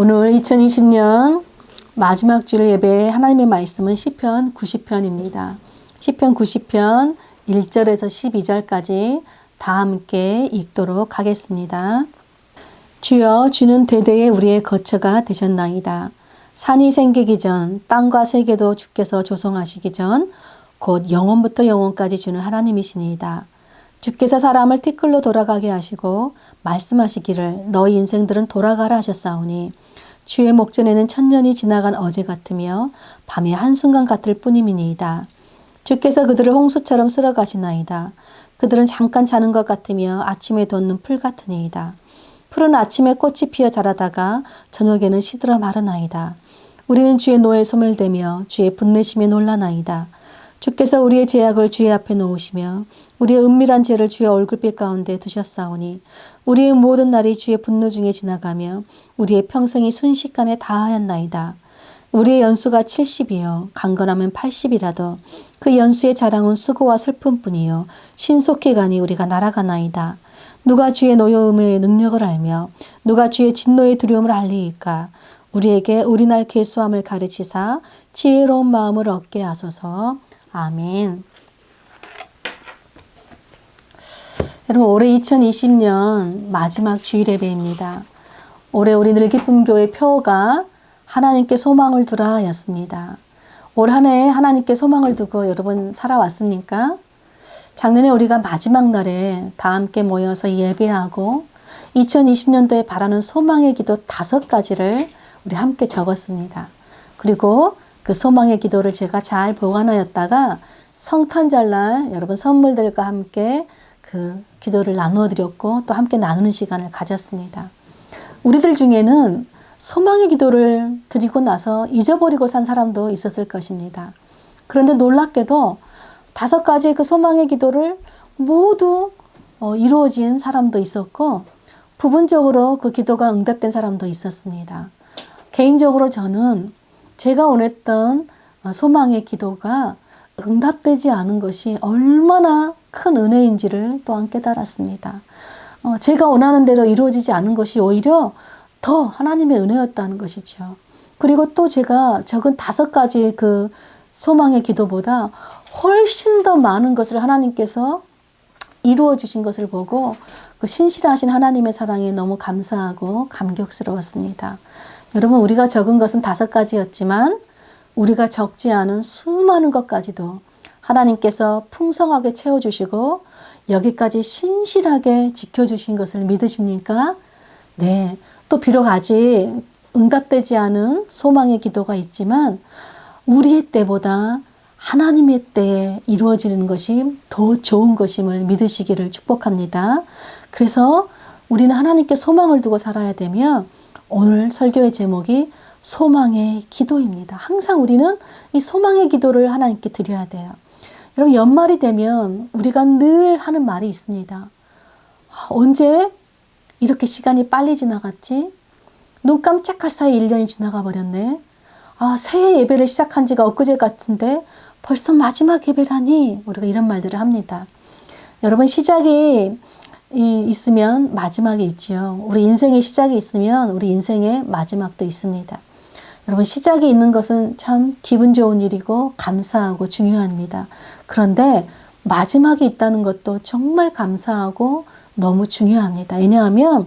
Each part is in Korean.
오늘 2020년 마지막 주일 예배 하나님의 말씀은 시편 90편입니다. 시편 90편 1절에서 12절까지 다 함께 읽도록 하겠습니다. 주여 주는 대대에 우리의 거처가 되셨나이다. 산이 생기기 전 땅과 세계도 주께서 조성하시기 전 곧 영원부터 영원까지 주는 하나님이시니이다. 주께서 사람을 티끌로 돌아가게 하시고 말씀하시기를 너희 인생들은 돌아가라 하셨사오니 주의 목전에는 천년이 지나간 어제 같으며 밤의 한순간 같을 뿐임이니이다. 주께서 그들을 홍수처럼 쓸어 가시나이다. 그들은 잠깐 자는 것 같으며 아침에 돋는 풀 같으니이다. 풀은 아침에 꽃이 피어 자라다가 저녁에는 시들어 마르나이다. 우리는 주의 노에 소멸되며 주의 분내심에 놀라나이다. 주께서 우리의 제약을 주의 앞에 놓으시며 우리의 은밀한 죄를 주의 얼굴빛 가운데 두셨사오니 우리의 모든 날이 주의 분노 중에 지나가며 우리의 평생이 순식간에 다하였나이다. 우리의 연수가 70이요 강건하면 80이라도 그 연수의 자랑은 수고와 슬픔뿐이요 신속히 가니 우리가 날아가나이다. 누가 주의 노여움의 능력을 알며 누가 주의 진노의 두려움을 알리이까 우리에게 우리 날 계수함을 가르치사 지혜로운 마음을 얻게 하소서. 아멘. 여러분 올해 2020년 마지막 주일 예배입니다. 올해 우리 늘기쁨교회 표가 하나님께 소망을 두라 였습니다. 올 한 해 하나님께 소망을 두고 여러분 살아왔습니까? 작년에 우리가 마지막 날에 다 함께 모여서 예배하고 2020년도에 바라는 소망의 기도 다섯 가지를 우리 함께 적었습니다. 그리고 그 소망의 기도를 제가 잘 보관하였다가 성탄절 날 여러분 선물들과 함께 그 기도를 나누어 드렸고 또 함께 나누는 시간을 가졌습니다. 우리들 중에는 소망의 기도를 드리고 나서 잊어버리고 산 사람도 있었을 것입니다. 그런데 놀랍게도 다섯 가지 그 소망의 기도를 모두 어, 이루어진 사람도 있었고 부분적으로 그 기도가 응답된 사람도 있었습니다. 개인적으로 저는 제가 원했던 어, 소망의 기도가 응답되지 않은 것이 얼마나 큰 은혜인지를 또한 깨달았습니다. 어, 제가 원하는 대로 이루어지지 않은 것이 오히려 더 하나님의 은혜였다는 것이죠. 그리고 또 제가 적은 다섯 가지 그 소망의 기도보다 훨씬 더 많은 것을 하나님께서 이루어 주신 것을 보고 그 신실하신 하나님의 사랑에 너무 감사하고 감격스러웠습니다. 여러분, 우리가 적은 것은 다섯 가지였지만 우리가 적지 않은 수많은 것까지도 하나님께서 풍성하게 채워주시고 여기까지 신실하게 지켜주신 것을 믿으십니까? 네. 또 비록 아직 응답되지 않은 소망의 기도가 있지만 우리의 때보다 하나님의 때에 이루어지는 것이 더 좋은 것임을 믿으시기를 축복합니다. 그래서 우리는 하나님께 소망을 두고 살아야 되며 오늘 설교의 제목이 소망의 기도입니다. 항상 우리는 이 소망의 기도를 하나님께 드려야 돼요. 여러분, 연말이 되면 우리가 늘 하는 말이 있습니다. 언제 이렇게 시간이 빨리 지나갔지? 눈 깜짝할 사이 1년이 지나가 버렸네. 아, 새해 예배를 시작한 지가 엊그제 같은데 벌써 마지막 예배라니? 우리가 이런 말들을 합니다. 여러분, 시작이 있으면 마지막이 있지요. 우리 인생의 시작이 있으면 우리 인생의 마지막도 있습니다. 여러분, 시작이 있는 것은 참 기분 좋은 일이고 감사하고 중요합니다. 그런데 마지막이 있다는 것도 정말 감사하고 너무 중요합니다. 왜냐하면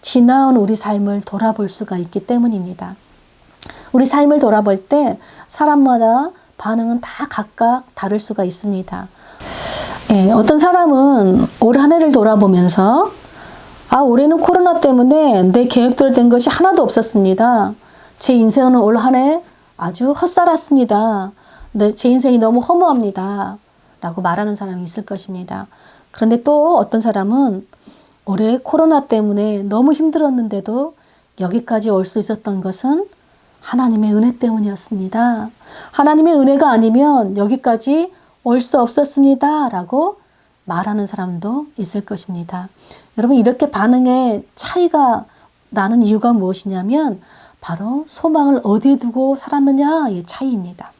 지나온 우리 삶을 돌아볼 수가 있기 때문입니다. 우리 삶을 돌아볼 때 사람마다 반응은 다 각각 다를 수가 있습니다. 예, 어떤 사람은 올 한 해를 돌아보면서 아, 올해는 코로나 때문에 내 계획대로 된 것이 하나도 없었습니다. 제 인생은 올 한 해 아주 헛살았습니다. 네, 제 인생이 너무 허무합니다. 라고 말하는 사람이 있을 것입니다. 그런데 또 어떤 사람은 올해 코로나 때문에 너무 힘들었는데도 여기까지 올 수 있었던 것은 하나님의 은혜 때문이었습니다. 하나님의 은혜가 아니면 여기까지 올 수 없었습니다. 라고 말하는 사람도 있을 것입니다. 여러분, 이렇게 반응의 차이가 나는 이유가 무엇이냐면 바로 소망을 어디에 두고 살았느냐의 차이입니다.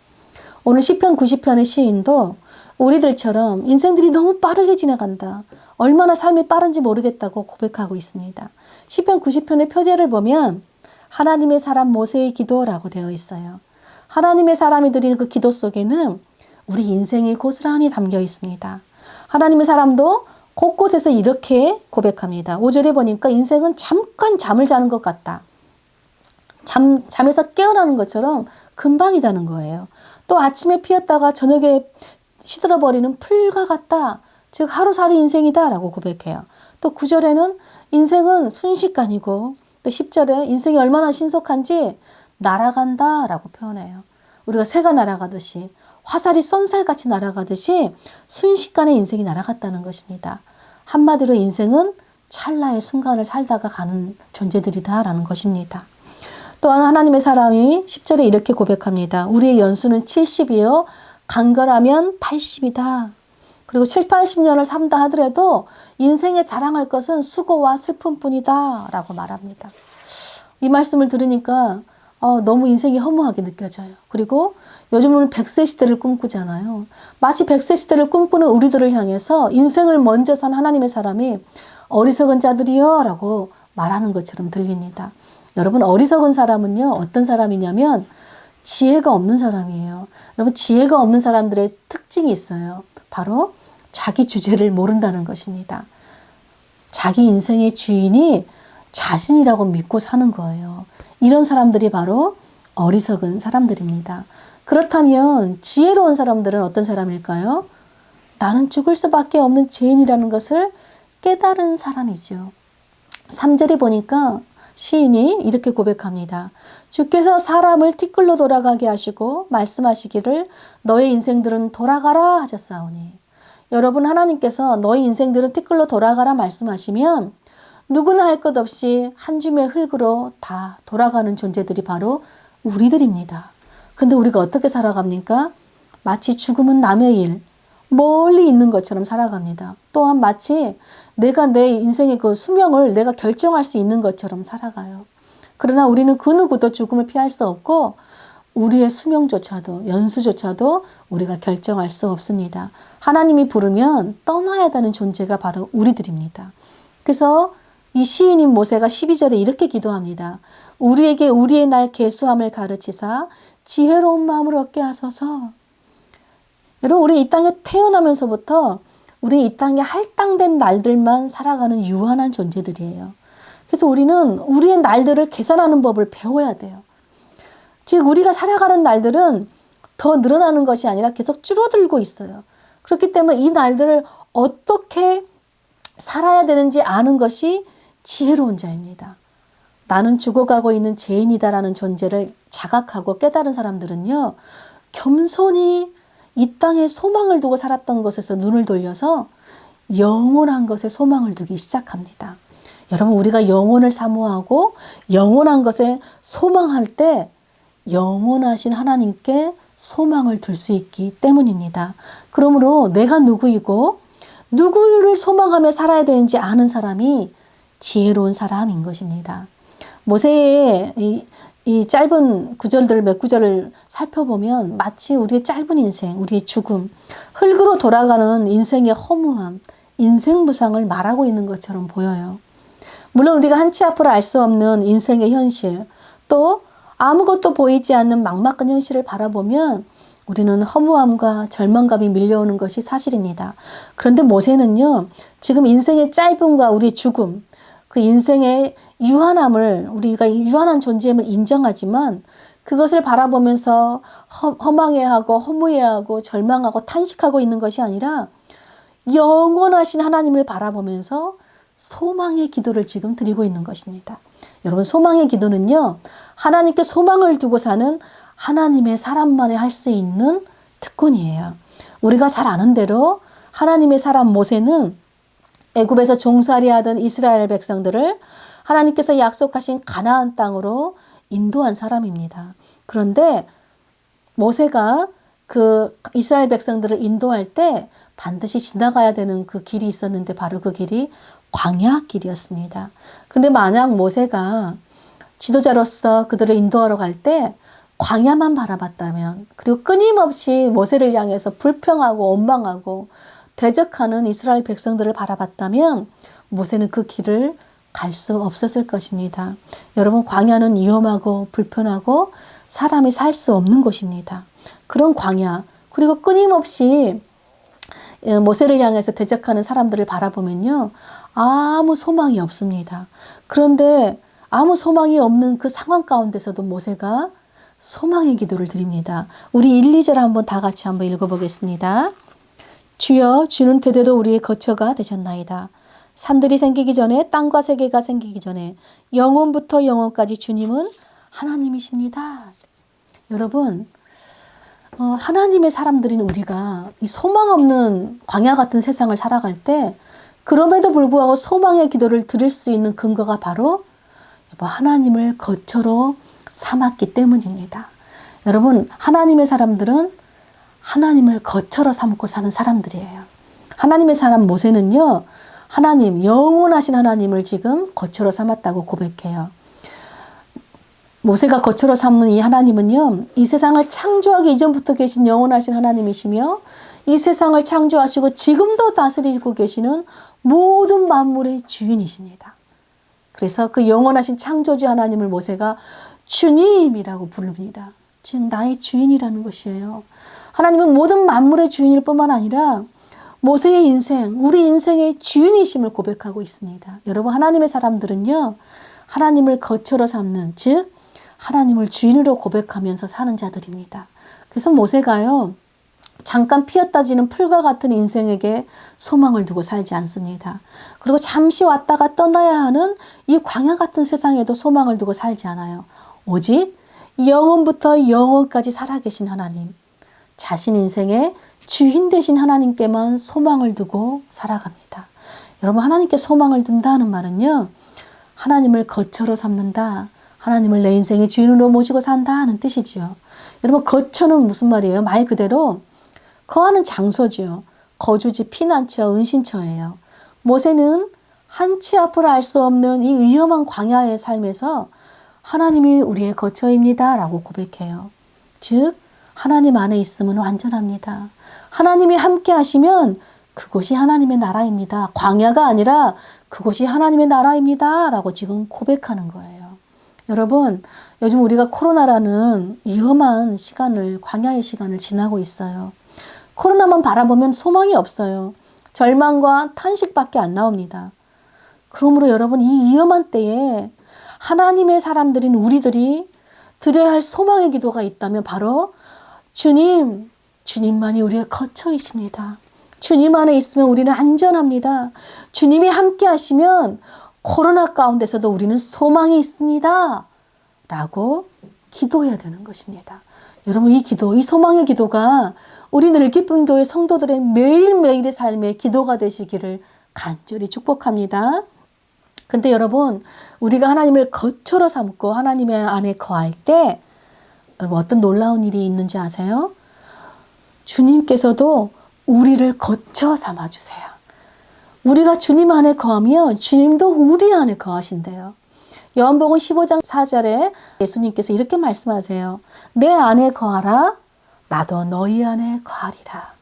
오늘 시편 90편의 시인도 우리들처럼 인생들이 너무 빠르게 지나간다. 얼마나 삶이 빠른지 모르겠다고 고백하고 있습니다. 시편 90편의 표제를 보면 하나님의 사람 모세의 기도라고 되어 있어요. 하나님의 사람이 드리는 그 기도 속에는 우리 인생이 고스란히 담겨 있습니다. 하나님의 사람도 곳곳에서 이렇게 고백합니다. 5절에 보니까 인생은 잠깐 잠을 자는 것 같다. 잠, 잠에서 깨어나는 것처럼 금방이다는 거예요. 또 아침에 피었다가 저녁에 시들어버리는 풀과 같다. 즉 하루살이 인생이다 라고 고백해요. 또 9절에는 인생은 순식간이고 또 10절에 인생이 얼마나 신속한지 날아간다 라고 표현해요. 우리가 새가 날아가듯이 화살이 쏜살같이 날아가듯이 순식간에 인생이 날아갔다는 것입니다. 한마디로 인생은 찰나의 순간을 살다가 가는 존재들이다라는 것입니다. 또한 하나님의 사람이 10절에 이렇게 고백합니다. 우리의 연수는 70이요. 간결하면 80이다. 그리고 7, 80년을 산다 하더라도 인생에 자랑할 것은 수고와 슬픔 뿐이다. 라고 말합니다. 이 말씀을 들으니까 어, 너무 인생이 허무하게 느껴져요. 그리고 요즘은 100세 시대를 꿈꾸잖아요. 마치 100세 시대를 꿈꾸는 우리들을 향해서 인생을 먼저 산 하나님의 사람이 어리석은 자들이여 라고 말하는 것처럼 들립니다. 여러분 어리석은 사람은요 어떤 사람이냐면 지혜가 없는 사람이에요. 여러분 지혜가 없는 사람들의 특징이 있어요. 바로 자기 주제를 모른다는 것입니다. 자기 인생의 주인이 자신이라고 믿고 사는 거예요. 이런 사람들이 바로 어리석은 사람들입니다. 그렇다면 지혜로운 사람들은 어떤 사람일까요? 나는 죽을 수밖에 없는 죄인이라는 것을 깨달은 사람이죠. 3절에 보니까 시인이 이렇게 고백합니다. 주께서 사람을 티끌로 돌아가게 하시고 말씀하시기를 너의 인생들은 돌아가라 하셨사오니 여러분 하나님께서 너희 인생들은 티끌로 돌아가라 말씀하시면 누구나 할 것 없이 한 줌의 흙으로 다 돌아가는 존재들이 바로 우리들입니다. 그런데 우리가 어떻게 살아갑니까? 마치 죽음은 남의 일, 멀리 있는 것처럼 살아갑니다. 또한 마치 내가 내 인생의 그 수명을 내가 결정할 수 있는 것처럼 살아가요. 그러나 우리는 그 누구도 죽음을 피할 수 없고 우리의 수명조차도 연수조차도 우리가 결정할 수 없습니다. 하나님이 부르면 떠나야 되는 존재가 바로 우리들입니다. 그래서 이 시인인 모세가 12절에 이렇게 기도합니다. 우리에게 우리의 날 계수함을 가르치사 지혜로운 마음을 얻게 하소서. 여러분 우리 이 땅에 태어나면서부터 우리 이 땅에 할당된 날들만 살아가는 유한한 존재들이에요. 그래서 우리는 우리의 날들을 계산하는 법을 배워야 돼요. 즉 우리가 살아가는 날들은 더 늘어나는 것이 아니라 계속 줄어들고 있어요. 그렇기 때문에 이 날들을 어떻게 살아야 되는지 아는 것이 지혜로운 자입니다. 나는 죽어가고 있는 죄인이다라는 존재를 자각하고 깨달은 사람들은요, 겸손히 이 땅에 소망을 두고 살았던 것에서 눈을 돌려서 영원한 것에 소망을 두기 시작합니다. 여러분, 우리가 영혼을 사모하고 영원한 것에 소망할 때 영원하신 하나님께 소망을 둘 수 있기 때문입니다. 그러므로 내가 누구이고 누구를 소망하며 살아야 되는지 아는 사람이 지혜로운 사람인 것입니다. 모세의 이, 이 짧은 구절들 몇 구절을 살펴보면 마치 우리의 짧은 인생, 우리의 죽음, 흙으로 돌아가는 인생의 허무함, 인생 무상을 말하고 있는 것처럼 보여요. 물론 우리가 한치 앞으로 알 수 없는 인생의 현실, 또 아무것도 보이지 않는 막막한 현실을 바라보면 우리는 허무함과 절망감이 밀려오는 것이 사실입니다. 그런데 모세는요, 지금 인생의 짧음과 우리의 죽음, 그 인생의 유한함을 우리가 유한한 존재임을 인정하지만 그것을 바라보면서 허망해하고 허무해하고 절망하고 탄식하고 있는 것이 아니라 영원하신 하나님을 바라보면서 소망의 기도를 지금 드리고 있는 것입니다. 여러분 소망의 기도는요. 하나님께 소망을 두고 사는 하나님의 사람만이 할 수 있는 특권이에요. 우리가 잘 아는 대로 하나님의 사람 모세는 애굽에서 종살이 하던 이스라엘 백성들을 하나님께서 약속하신 가나안 땅으로 인도한 사람입니다. 그런데 모세가 그 이스라엘 백성들을 인도할 때 반드시 지나가야 되는 그 길이 있었는데 바로 그 길이 광야 길이었습니다. 그런데 만약 모세가 지도자로서 그들을 인도하러 갈 때 광야만 바라봤다면 그리고 끊임없이 모세를 향해서 불평하고 원망하고 대적하는 이스라엘 백성들을 바라봤다면 모세는 그 길을 갈 수 없었을 것입니다. 여러분 광야는 위험하고 불편하고 사람이 살 수 없는 곳입니다. 그런 광야 그리고 끊임없이 예, 모세를 향해서 대적하는 사람들을 바라보면요. 아무 소망이 없습니다. 그런데 아무 소망이 없는 그 상황 가운데서도 모세가 소망의 기도를 드립니다. 우리 1, 2절 한번 다 같이 한번 읽어보겠습니다. 주여 주는 대대로 우리의 거처가 되셨나이다. 산들이 생기기 전에 땅과 세계가 생기기 전에 영원부터 영원까지 주님은 하나님이십니다. 여러분 어, 하나님의 하사람들인 우리가 이 소망 없는 광야 같은 세상을 살아갈 때 그럼에도 불구하고 소망의 기도를 드릴 수 있는 근거가 바로 하나님을 거처로 삼았기 때문입니다. 여러분 하나님의 사람들은 하나님을 거처로 삼고 사는 사람들이에요. 하나님의 사람 모세는요. 하나님 영원하신 하나님을 지금 거처로 삼았다고 고백해요. 모세가 거처로 삼는 이 하나님은요, 이 세상을 창조하기 이전부터 계신 영원하신 하나님이시며, 이 세상을 창조하시고 지금도 다스리고 계시는 모든 만물의 주인이십니다. 그래서 그 영원하신 창조주 하나님을 모세가 주님이라고 부릅니다. 지금 나의 주인이라는 것이에요. 하나님은 모든 만물의 주인일 뿐만 아니라 모세의 인생, 우리 인생의 주인이심을 고백하고 있습니다. 여러분, 하나님의 사람들은요, 하나님을 거처로 삼는, 즉, 하나님을 주인으로 고백하면서 사는 자들입니다. 그래서 모세가요, 잠깐 피었다 지는 풀과 같은 인생에게 소망을 두고 살지 않습니다. 그리고 잠시 왔다가 떠나야 하는 이 광야 같은 세상에도 소망을 두고 살지 않아요. 오직 영원부터 영원까지 살아계신 하나님, 자신 인생의 주인 되신 하나님께만 소망을 두고 살아갑니다. 여러분, 하나님께 소망을 둔다는 말은요, 하나님을 거처로 삼는다. 하나님을 내 인생의 주인으로 모시고 산다 하는 뜻이지요. 여러분 거처는 무슨 말이에요? 말 그대로 거하는 장소지요. 거주지, 피난처, 은신처예요. 모세는 한치 앞을 알 수 없는 이 위험한 광야의 삶에서 하나님이 우리의 거처입니다. 라고 고백해요. 즉, 하나님 안에 있으면 완전합니다. 하나님이 함께 하시면 그곳이 하나님의 나라입니다. 광야가 아니라 그곳이 하나님의 나라입니다. 라고 지금 고백하는 거예요. 여러분, 요즘 우리가 코로나라는 위험한 시간을, 광야의 시간을 지나고 있어요. 코로나만 바라보면 소망이 없어요. 절망과 탄식밖에 안 나옵니다. 그러므로 여러분, 이 위험한 때에 하나님의 사람들인 우리들이 드려야 할 소망의 기도가 있다면 바로 주님, 주님만이 우리의 거처이십니다. 주님 안에 있으면 우리는 안전합니다. 주님이 함께 하시면 코로나 가운데서도 우리는 소망이 있습니다. 라고 기도해야 되는 것입니다. 여러분, 이 기도, 이 소망의 기도가 우리 늘기쁨 교회 성도들의 매일매일의 삶의 기도가 되시기를 간절히 축복합니다. 근데 여러분, 우리가 하나님을 거처로 삼고 하나님의 안에 거할 때 어떤 놀라운 일이 있는지 아세요? 주님께서도 우리를 거처 삼아 주세요. 우리가 주님 안에 거하면 주님도 우리 안에 거하신대요. 요한복음 15장 4절에 예수님께서 이렇게 말씀하세요. 내 안에 거하라 나도 너희 안에 거하리라.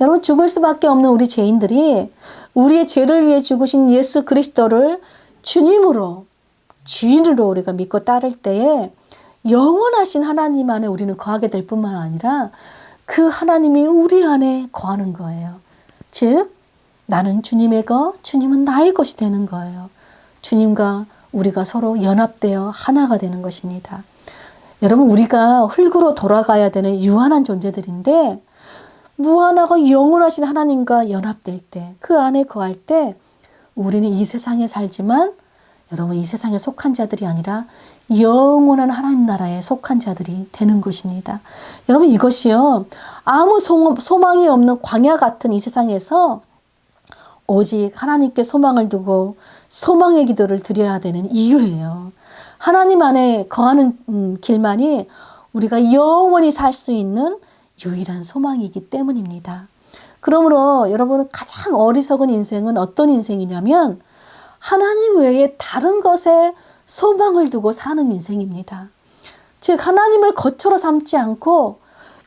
여러분 죽을 수밖에 없는 우리 죄인들이 우리의 죄를 위해 죽으신 예수 그리스도를 주님으로 주인으로 우리가 믿고 따를 때에 영원하신 하나님 안에 우리는 거하게 될 뿐만 아니라 그 하나님이 우리 안에 거하는 거예요. 즉 나는 주님의 것, 주님은 나의 것이 되는 거예요. 주님과 우리가 서로 연합되어 하나가 되는 것입니다. 여러분, 우리가 흙으로 돌아가야 되는 유한한 존재들인데, 무한하고 영원하신 하나님과 연합될 때, 그 안에 거할 때, 우리는 이 세상에 살지만, 여러분, 이 세상에 속한 자들이 아니라 영원한 하나님 나라에 속한 자들이 되는 것입니다. 여러분, 이것이요, 아무 소망이 없는 광야 같은 이 세상에서 오직 하나님께 소망을 두고 소망의 기도를 드려야 되는 이유예요. 하나님 안에 거하는 음, 길만이 우리가 영원히 살 수 있는 유일한 소망이기 때문입니다. 그러므로 여러분 가장 어리석은 인생은 어떤 인생이냐면 하나님 외에 다른 것에 소망을 두고 사는 인생입니다. 즉 하나님을 거처로 삼지 않고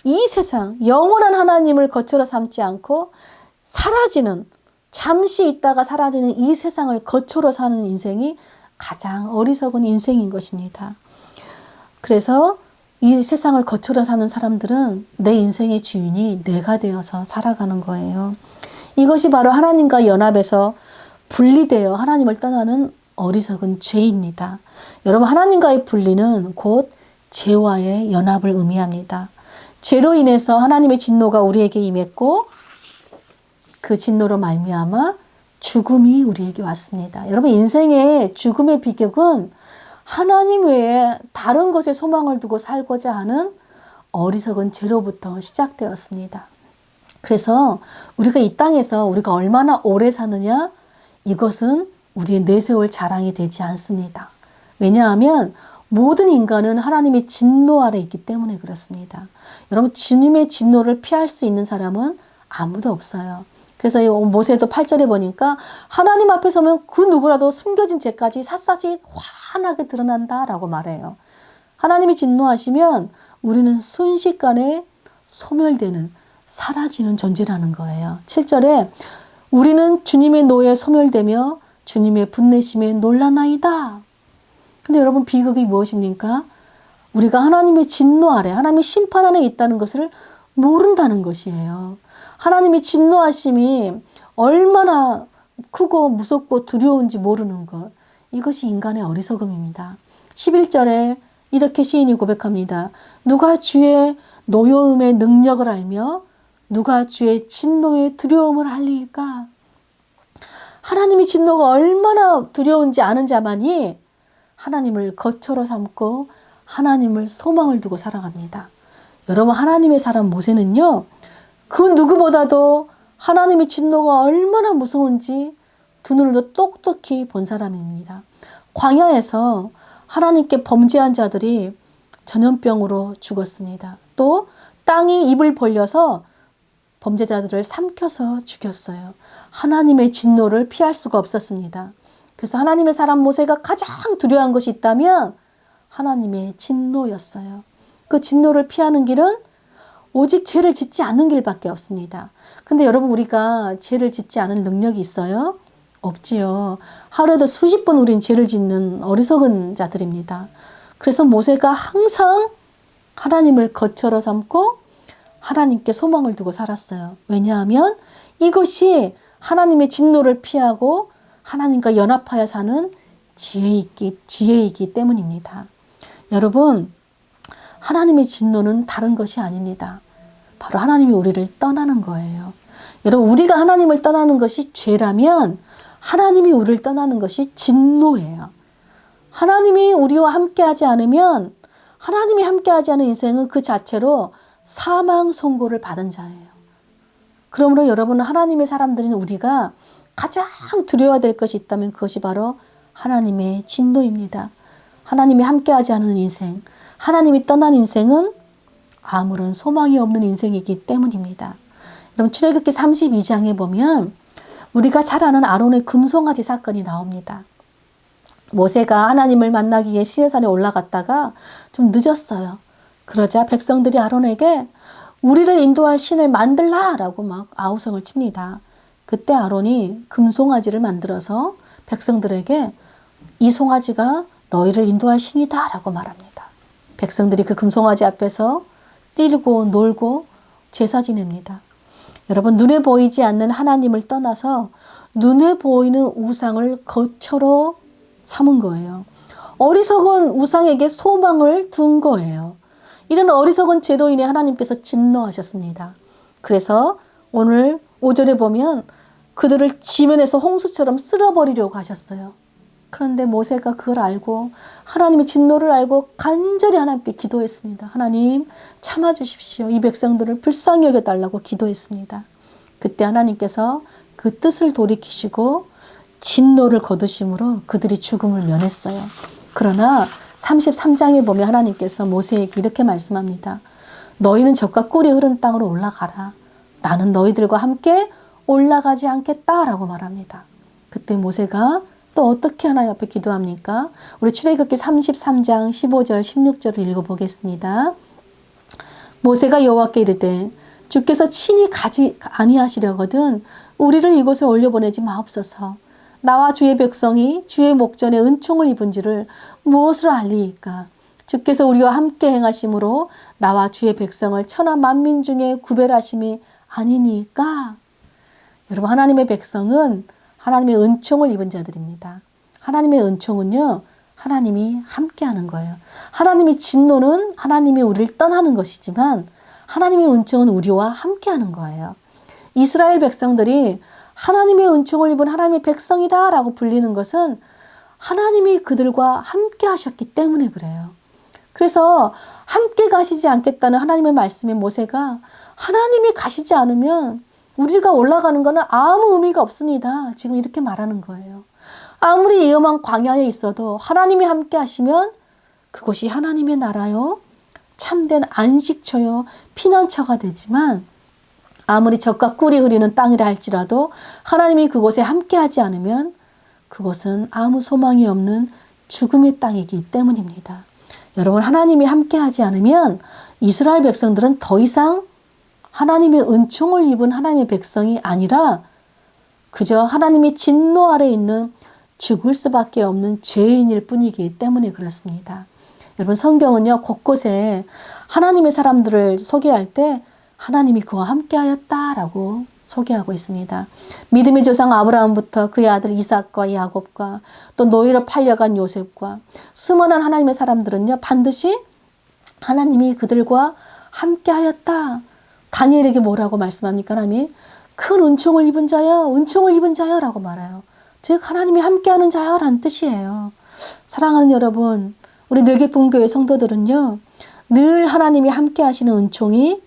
이 세상 영원한 하나님을 거처로 삼지 않고 사라지는 잠시 있다가 사라지는 이 세상을 거쳐로 사는 인생이 가장 어리석은 인생인 것입니다. 그래서 이 세상을 거쳐로 사는 사람들은 내 인생의 주인이 내가 되어서 살아가는 거예요. 이것이 바로 하나님과 연합해서 분리되어 하나님을 떠나는 어리석은 죄입니다. 여러분, 하나님과의 분리는 곧 죄와의 연합을 의미합니다. 죄로 인해서 하나님의 진노가 우리에게 임했고 그 진노로 말미암아 죽음이 우리에게 왔습니다. 여러분 인생의 죽음의 비격은 하나님 외에 다른 것에 소망을 두고 살고자 하는 어리석은 죄로부터 시작되었습니다. 그래서 우리가 이 땅에서 우리가 얼마나 오래 사느냐 이것은 우리의 내세울 자랑이 되지 않습니다. 왜냐하면 모든 인간은 하나님의 진노 아래 있기 때문에 그렇습니다. 여러분 주님의 진노를 피할 수 있는 사람은 아무도 없어요. 그래서 이 모세도 8절에 보니까 하나님 앞에 서면 그 누구라도 숨겨진 죄까지 샅샅이 환하게 드러난다 라고 말해요. 하나님이 진노하시면 우리는 순식간에 소멸되는 사라지는 존재라는 거예요. 7절에 우리는 주님의 노에 소멸되며 주님의 분내심에 놀라나이다. 근데 여러분 비극이 무엇입니까? 우리가 하나님의 진노 아래, 하나님의 심판 안에 있다는 것을 모른다는 것이에요. 하나님의 진노하심이 얼마나 크고 무섭고 두려운지 모르는 것. 이것이 인간의 어리석음입니다. 11절에 이렇게 시인이 고백합니다. 누가 주의 노여움의 능력을 알며 누가 주의 진노의 두려움을 알리까? 하나님의 진노가 얼마나 두려운지 아는 자만이 하나님을 거처로 삼고 하나님을 소망을 두고 살아갑니다. 여러분 하나님의 사람 모세는요. 그 누구보다도 하나님의 진노가 얼마나 무서운지 두 눈으로 똑똑히 본 사람입니다. 광야에서 하나님께 범죄한 자들이 전염병으로 죽었습니다. 또 땅이 입을 벌려서 범죄자들을 삼켜서 죽였어요. 하나님의 진노를 피할 수가 없었습니다. 그래서 하나님의 사람 모세가 가장 두려워한 것이 있다면 하나님의 진노였어요. 그 진노를 피하는 길은 오직 죄를 짓지 않는 길밖에 없습니다. 근데 여러분 우리가 죄를 짓지 않은 능력이 있어요? 없지요. 하루에도 수십 번 우린 죄를 짓는 어리석은 자들입니다. 그래서 모세가 항상 하나님을 거처로 삼고 하나님께 소망을 두고 살았어요. 왜냐하면 이것이 하나님의 진노를 피하고 하나님과 연합하여 사는 지혜이기, 지혜이기 때문입니다. 여러분, 하나님의 진노는 다른 것이 아닙니다. 바로 하나님이 우리를 떠나는 거예요. 여러분, 우리가 하나님을 떠나는 것이 죄라면 하나님이 우리를 떠나는 것이 진노예요. 하나님이 우리와 함께하지 않으면 하나님이 함께하지 않은 인생은 그 자체로 사망 선고를 받은 자예요. 그러므로 여러분 하나님의 사람들인 우리가 가장 두려워야 될 것이 있다면 그것이 바로 하나님의 진노입니다. 하나님이 함께하지 않은 인생, 하나님이 떠난 인생은 아무런 소망이 없는 인생이기 때문입니다. 여러분 출애굽기 32장에 보면 우리가 잘 아는 아론의 금송아지 사건이 나옵니다. 모세가 하나님을 만나기 위해 시내산에 올라갔다가 좀 늦었어요. 그러자 백성들이 아론에게 우리를 인도할 신을 만들라 라고 막 아우성을 칩니다. 그때 아론이 금송아지를 만들어서 백성들에게 이 송아지가 너희를 인도할 신이다 라고 말합니다. 백성들이 그 금송아지 앞에서 뛰고 놀고 제사 지냅니다. 여러분 눈에 보이지 않는 하나님을 떠나서 눈에 보이는 우상을 거처로 삼은 거예요. 어리석은 우상에게 소망을 둔 거예요. 이런 어리석은 죄로 인해 하나님께서 진노하셨습니다. 그래서 오늘 5절에 보면 그들을 지면에서 홍수처럼 쓸어버리려고 하셨어요. 그런데 모세가 그걸 알고 하나님의 진노를 알고 간절히 하나님께 기도했습니다. 하나님 참아 주십시오. 이 백성들을 불쌍히 여겨 달라고 기도했습니다. 그때 하나님께서 그 뜻을 돌이키시고 진노를 거두심으로 그들이 죽음을 면했어요. 그러나 33장에 보면 하나님께서 모세에게 이렇게 말씀합니다. 너희는 적과 꿀이 흐르는 땅으로 올라가라. 나는 너희들과 함께 올라가지 않겠다라고 말합니다. 그때 모세가 또 어떻게 하나님 앞에 기도합니까? 우리 출애굽기 33장 15절 16절을 읽어 보겠습니다. 모세가 여호와께 이르되 주께서 친히 가지 아니하시려거든 우리를 이곳에 올려 보내지 마옵소서. 나와 주의 백성이 주의 목전에 은총을 입은지를 무엇으로 알리이까? 주께서 우리와 함께 행하심으로 나와 주의 백성을 천하 만민 중에 구별하심이 아니니까. 여러분 하나님의 백성은 하나님의 은총을 입은 자들입니다. 하나님의 은총은요. 하나님이 함께 하는 거예요. 하나님의 진노는 하나님이 우리를 떠나는 것이지만 하나님의 은총은 우리와 함께 하는 거예요. 이스라엘 백성들이 하나님의 은총을 입은 하나님의 백성이다라고 불리는 것은 하나님이 그들과 함께 하셨기 때문에 그래요. 그래서 함께 가시지 않겠다는 하나님의 말씀에 모세가 하나님이 가시지 않으면 우리가 올라가는 것은 아무 의미가 없습니다. 지금 이렇게 말하는 거예요. 아무리 위험한 광야에 있어도 하나님이 함께 하시면 그곳이 하나님의 나라요. 참된 안식처요. 피난처가 되지만 아무리 적과 꿀이 흐리는 땅이라 할지라도 하나님이 그곳에 함께하지 않으면 그곳은 아무 소망이 없는 죽음의 땅이기 때문입니다. 여러분 하나님이 함께하지 않으면 이스라엘 백성들은 더 이상 하나님의 은총을 입은 하나님의 백성이 아니라 그저 하나님의 진노 아래 있는 죽을 수밖에 없는 죄인일 뿐이기 때문에 그렇습니다. 여러분 성경은요 곳곳에 하나님의 사람들을 소개할 때 하나님이 그와 함께하였다라고 소개하고 있습니다. 믿음의 조상 아브라함부터 그의 아들 이삭과 야곱과 또 노예로 팔려간 요셉과 수많은 하나님의 사람들은요 반드시 하나님이 그들과 함께하였다. 다니엘에게 뭐라고 말씀합니까? 하나님이 큰 은총을 입은 자여, 은총을 입은 자여라고 말해요. 즉 하나님이 함께하는 자여라는 뜻이에요. 사랑하는 여러분, 우리 늘기쁨교회 성도들은요 늘 하나님이 함께하시는 은총이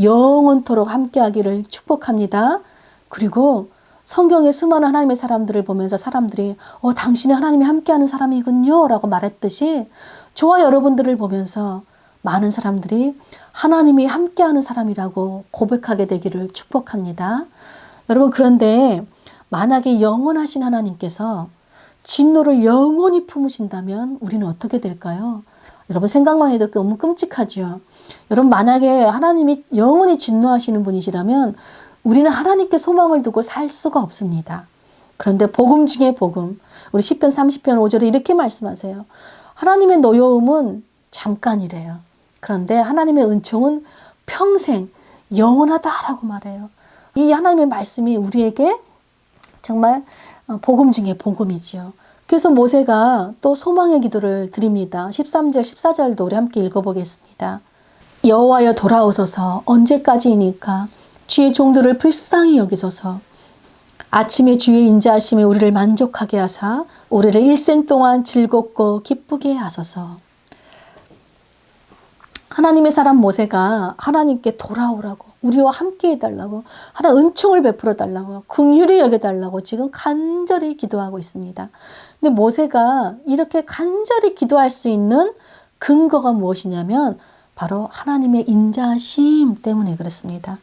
영원토록 함께하기를 축복합니다. 그리고 성경의 수많은 하나님의 사람들을 보면서 사람들이 어 당신이 하나님이 함께하는 사람이군요라고 말했듯이 저와 여러분들을 보면서 많은 사람들이 하나님이 함께하는 사람이라고 고백하게 되기를 축복합니다. 여러분 그런데 만약에 영원하신 하나님께서 진노를 영원히 품으신다면 우리는 어떻게 될까요? 여러분 생각만 해도 너무 끔찍하죠. 여러분 만약에 하나님이 영원히 진노하시는 분이시라면 우리는 하나님께 소망을 두고 살 수가 없습니다. 그런데 복음 중에 복음. 우리 10편 30편 5절에 이렇게 말씀하세요. 하나님의 노여움은 잠깐이래요. 그런데 하나님의 은총은 평생 영원하다라고 말해요. 이 하나님의 말씀이 우리에게 정말 복음 중에 복음이지요. 그래서 모세가 또 소망의 기도를 드립니다. 13절, 14절도 우리 함께 읽어보겠습니다. 여호와여 돌아오소서 언제까지이니까 주의 종들을 불쌍히 여기소서 아침에 주의 인자하심에 우리를 만족하게 하사 우리를 일생 동안 즐겁고 기쁘게 하소서. 하나님의 사람 모세가 하나님께 돌아오라고 우리와 함께 해달라고 하나 은총을 베풀어 달라고 긍휼히 여겨 달라고 지금 간절히 기도하고 있습니다. 근데 모세가 이렇게 간절히 기도할 수 있는 근거가 무엇이냐면 바로 하나님의 인자심 때문에 그렇습니다.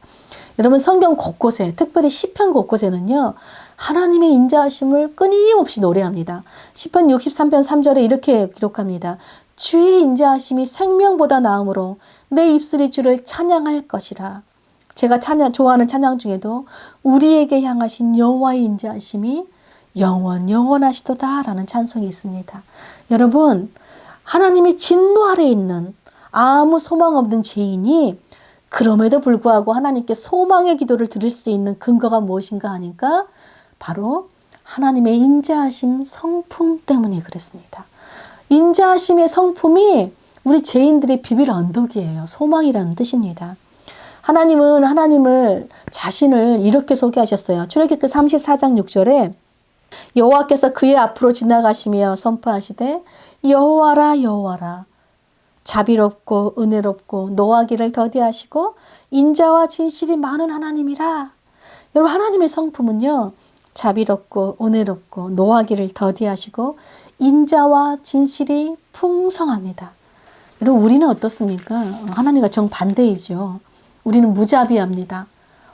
여러분 성경 곳곳에 특별히 시편 곳곳에는요. 하나님의 인자하심을 끊임없이 노래합니다. 시편 63편 3절에 이렇게 기록합니다. 주의 인자하심이 생명보다 나음으로 내 입술이 주를 찬양할 것이라. 제가 찬양 좋아하는 찬양 중에도 우리에게 향하신 여호와의 인자하심이 영원 영원하시도다라는 찬송이 있습니다. 여러분 하나님이 진노 아래 있는 아무 소망 없는 죄인이 그럼에도 불구하고 하나님께 소망의 기도를 드릴 수 있는 근거가 무엇인가 하니까 바로 하나님의 인자하심 성품 때문에 그랬습니다. 인자하심의 성품이 우리 죄인들의 비빌 언덕이에요. 소망이라는 뜻입니다. 하나님은 하나님을 자신을 이렇게 소개하셨어요. 출애굽기 34장 6절에 여호와께서 그의 앞으로 지나가시며 선포하시되 여호와라 여호와라 자비롭고 은혜롭고 노하기를 더디하시고 인자와 진실이 많은 하나님이라. 여러분 하나님의 성품은요. 자비롭고 은혜롭고 노하기를 더디하시고 인자와 진실이 풍성합니다. 여러분 우리는 어떻습니까? 하나님과 정반대이죠. 우리는 무자비합니다.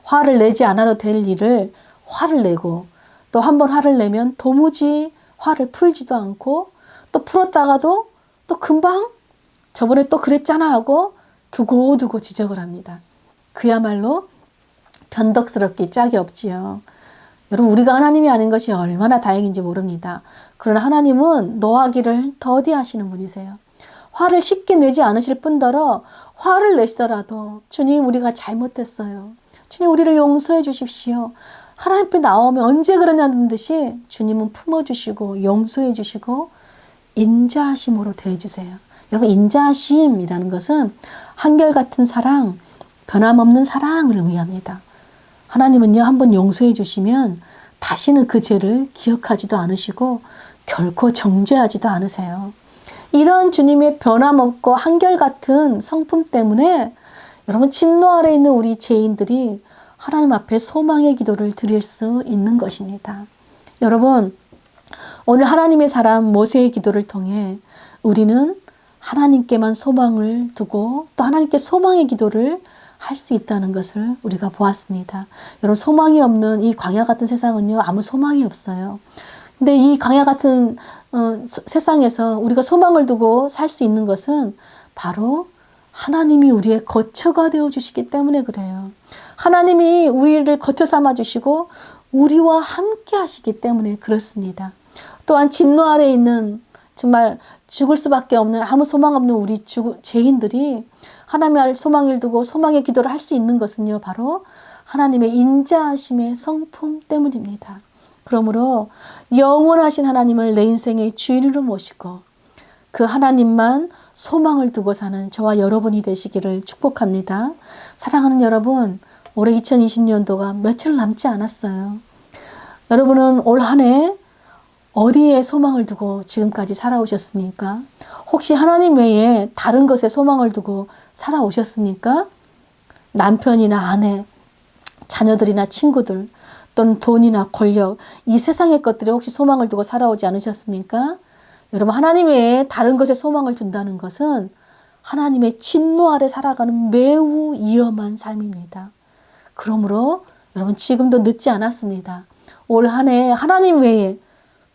화를 내지 않아도 될 일을 화를 내고 또 한 번 화를 내면 도무지 화를 풀지도 않고 또 풀었다가도 또 금방 저번에 또 그랬잖아 하고 두고두고 지적을 합니다. 그야말로 변덕스럽기 짝이 없지요. 여러분 우리가 하나님이 아닌 것이 얼마나 다행인지 모릅니다. 그러나 하나님은 노하기를 더디하시는 분이세요. 화를 쉽게 내지 않으실 뿐더러 화를 내시더라도 주님 우리가 잘못했어요. 주님 우리를 용서해 주십시오. 하나님 앞에 나오면 언제 그러냐는 듯이 주님은 품어주시고 용서해 주시고 인자하심으로 대해주세요. 여러분 인자하심이라는 것은 한결같은 사랑, 변함없는 사랑을 의미합니다. 하나님은요 한번 용서해 주시면 다시는 그 죄를 기억하지도 않으시고 결코 정죄하지도 않으세요. 이런 주님의 변함없고 한결같은 성품 때문에 여러분 진노 아래 있는 우리 죄인들이 하나님 앞에 소망의 기도를 드릴 수 있는 것입니다. 여러분 오늘 하나님의 사람 모세의 기도를 통해 우리는 하나님께만 소망을 두고 또 하나님께 소망의 기도를 할 수 있다는 것을 우리가 보았습니다. 여러분 소망이 없는 이 광야 같은 세상은요 아무 소망이 없어요. 근데 이 광야 같은 어, 세상에서 우리가 소망을 두고 살 수 있는 것은 바로 하나님이 우리의 거처가 되어 주시기 때문에 그래요. 하나님이 우리를 거처 삼아 주시고 우리와 함께 하시기 때문에 그렇습니다. 또한 진노 아래 있는 정말 죽을 수밖에 없는 아무 소망 없는 우리 주, 죄인들이 하나님의 소망을 두고 소망의 기도를 할 수 있는 것은요 바로 하나님의 인자하심의 성품 때문입니다. 그러므로 영원하신 하나님을 내 인생의 주인으로 모시고 그 하나님만 소망을 두고 사는 저와 여러분이 되시기를 축복합니다. 사랑하는 여러분, 올해 2020년도가 며칠 남지 않았어요. 여러분은 올 한 해 어디에 소망을 두고 지금까지 살아오셨습니까? 혹시 하나님 외에 다른 것에 소망을 두고 살아오셨습니까? 남편이나 아내, 자녀들이나 친구들, 또는 돈이나 권력, 이 세상의 것들에 혹시 소망을 두고 살아오지 않으셨습니까? 여러분, 하나님 외에 다른 것에 소망을 둔다는 것은 하나님의 진노 아래 살아가는 매우 위험한 삶입니다. 그러므로 여러분, 지금도 늦지 않았습니다. 올 한 해 하나님 외에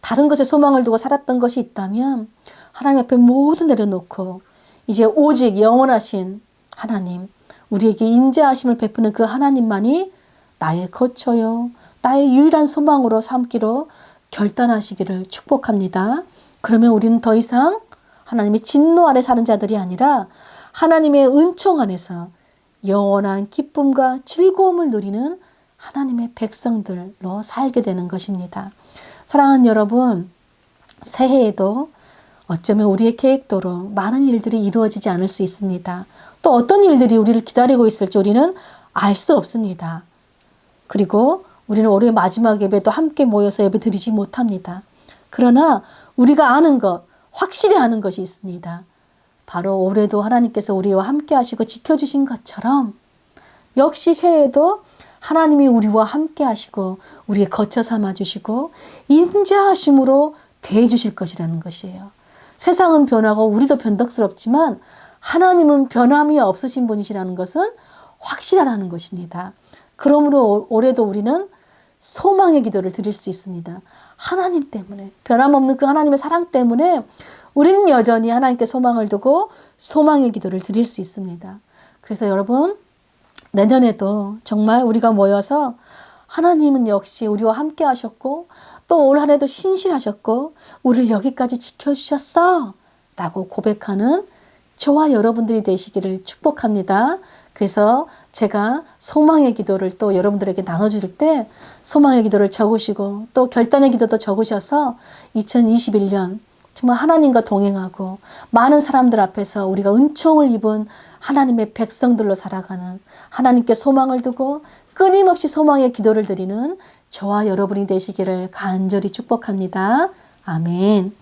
다른 것에 소망을 두고 살았던 것이 있다면 하나님 앞에 모두 내려놓고 이제 오직 영원하신 하나님, 우리에게 인자하심을 베푸는 그 하나님만이 나의 거처요, 나의 유일한 소망으로 삼기로 결단하시기를 축복합니다. 그러면 우리는 더 이상 하나님의 진노 아래 사는 자들이 아니라 하나님의 은총 안에서 영원한 기쁨과 즐거움을 누리는 하나님의 백성들로 살게 되는 것입니다. 사랑하는 여러분, 새해에도 어쩌면 우리의 계획대로 많은 일들이 이루어지지 않을 수 있습니다. 또 어떤 일들이 우리를 기다리고 있을지 우리는 알 수 없습니다. 그리고 우리는 올해 마지막 예배도 함께 모여서 예배 드리지 못합니다. 그러나 우리가 아는 것, 확실히 아는 것이 있습니다. 바로 올해도 하나님께서 우리와 함께 하시고 지켜주신 것처럼 역시 새해에도 하나님이 우리와 함께 하시고 우리의 거처 삼아 주시고 인자하심으로 대해 주실 것이라는 것이에요. 세상은 변하고 우리도 변덕스럽지만 하나님은 변함이 없으신 분이시라는 것은 확실하다는 것입니다. 그러므로 올해도 우리는 소망의 기도를 드릴 수 있습니다. 하나님 때문에 변함없는 그 하나님의 사랑 때문에 우리는 여전히 하나님께 소망을 두고 소망의 기도를 드릴 수 있습니다. 그래서 여러분 내년에도 정말 우리가 모여서 하나님은 역시 우리와 함께 하셨고 또 올 한 해도 신실하셨고 우리를 여기까지 지켜주셨어 라고 고백하는 저와 여러분들이 되시기를 축복합니다. 그래서 제가 소망의 기도를 또 여러분들에게 나눠줄 때 소망의 기도를 적으시고 또 결단의 기도도 적으셔서 2021년 정말 하나님과 동행하고 많은 사람들 앞에서 우리가 은총을 입은 하나님의 백성들로 살아가는 하나님께 소망을 두고 끊임없이 소망의 기도를 드리는 저와 여러분이 되시기를 간절히 축복합니다. 아멘.